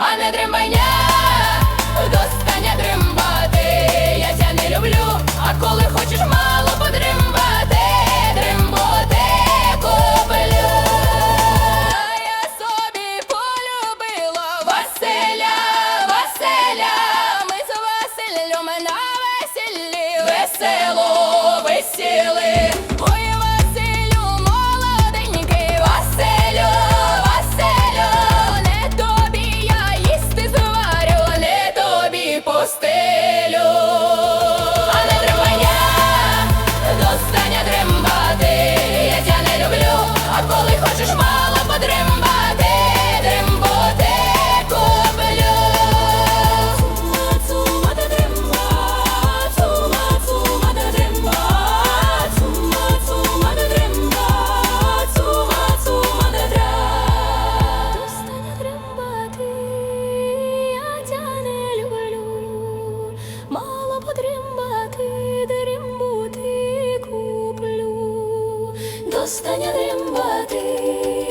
не дримання, достання дримбати, я тя не люблю, а коли хочеш мало подримбати, куплю. А я собі полюбила Василя, Василя, ми з Василем на весіллі весело весіли. остання димбати.